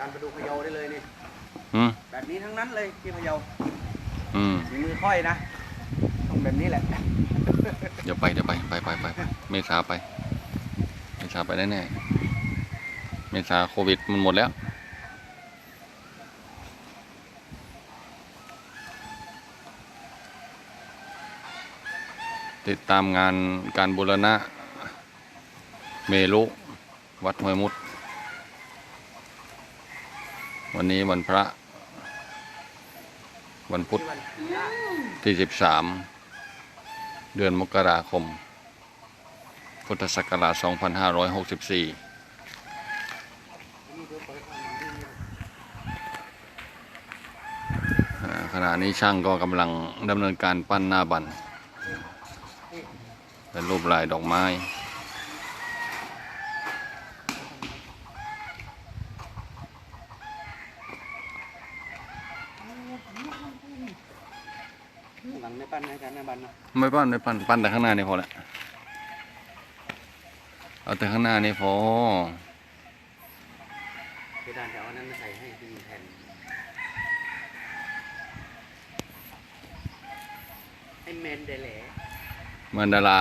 การไปดูพะเยาได้เลยนี่อืมแบบนี้ทั้งนั้นเลยที่พะเยาอืมมีมือค่อยนะต้องแบบนี้แหละเดี๋ยวไปเดี๋ยวไปไปไปไปไปเมษาไป เมษาไปแน่ๆเมษาโควิดมันหมดแล้ว ติดตามงานการบูรณะ เมลุวัดห้วยมุด วันนี้วันพระ วันพุธที่ 13 เดือนมกราคม พุทธศักราช 2564อ่ขณะนี้ช่างก็กำลังดำเนินการปั้นหน้าบัน เป็นรูปลายดอกไม้ หลังไม่ ปั้นนะอาจารย์หน้าบันนะไม่ปั้นไม่ปั้นปั้นแต่ข้างหน้านี่พอละเอาแต่ข้างหน้านี่พอเพดานจะเอาอันนั้นมาใส่ให้ที่แผ่นให้เมนเดเล่มันดารา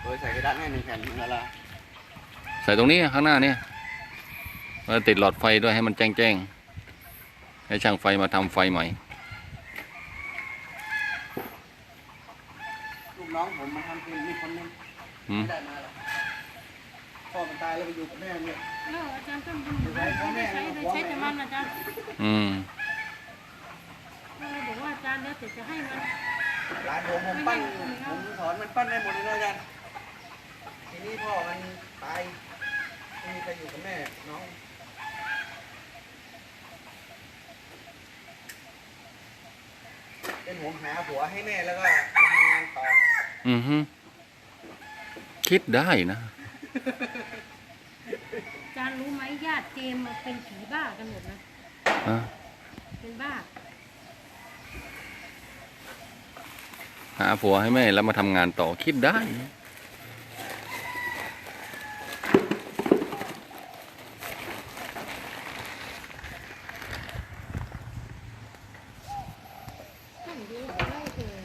โดยใส่เพดานให้หนึ่งแผ่นมันละละใส่ตรงนี้ข้างหน้าเนี่ยแล้วติดหลอดไฟด้วยให้มันแจ้งแจ้งๆให้ช่างไฟมาทำไฟใหม่ ลูก น้องผมมาทำเพลงมีคนนึงอืม ไม่ได้มาหรอกพ่อมันตายแล้วไปอยู่กับแม่เนี่ยเอออาจารย์ต้องทำแบบนั้นไม่ได้ใช้ได้ใช้แต่มันอาจารย์อืม ก็เลยบอกว่าอาจารย์แล้วแต่จะให้มัน ร้านผมผมปั้นผมสอนมันปั้นได้หมดเลยนะอาจารย์ทีนี้พ่อมันตายไม่มีใครอยู่กับแม่น้อง เป็นผมหาผัวให้แม่แล้วก็มาทำงานต่อ อือฮึคิดได้นะอาจารย์รู้ไหมญาติเจมส์มาเป็นผีบ้ากันหมดนะฮะเป็นบ้า หาผัวให้แม่แล้วมาทำงานต่อคิดได้ต้องดูได้เลย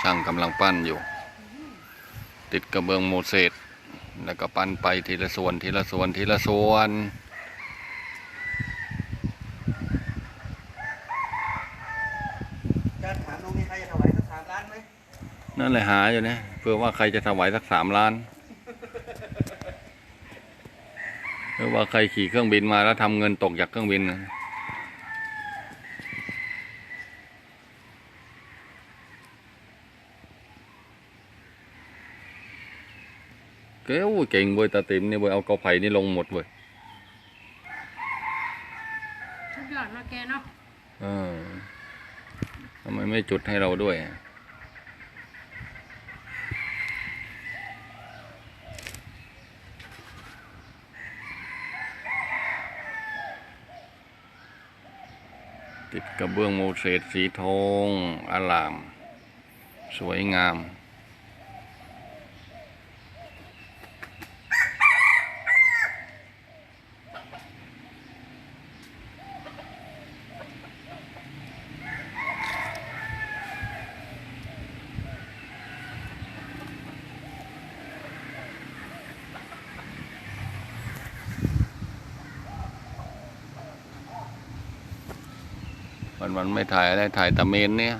ช่างกำลังปั้นอยู่ ติดกระเบื้องโมเสสแล้วก็ปั้นไปทีละส่วนทีละส่วนทีละส่วนจะถามน้องมีใครจะถวายสักสามล้านไหมนั่นแหละหาอยู่นะเพื่อว่าใครจะถวายสักสามล้านหรือว่าใครขี่เครื่องบินมาแล้วทำเงินตกจากเครื่องบินนะ เก๋วเก่งเว้ยตาติ๋มนี่เว้ยเอากอไผ่นี่ลงหมดเว้ยทุกยอดมาแกเนาะเออทำไมไม่จุดให้เราด้วยอะติดกระเบื้องโมเสสสีทองอลาม สวยงาม วันวันไม่ถ่ายอะไรถ่ายแตะเมนเนี่ย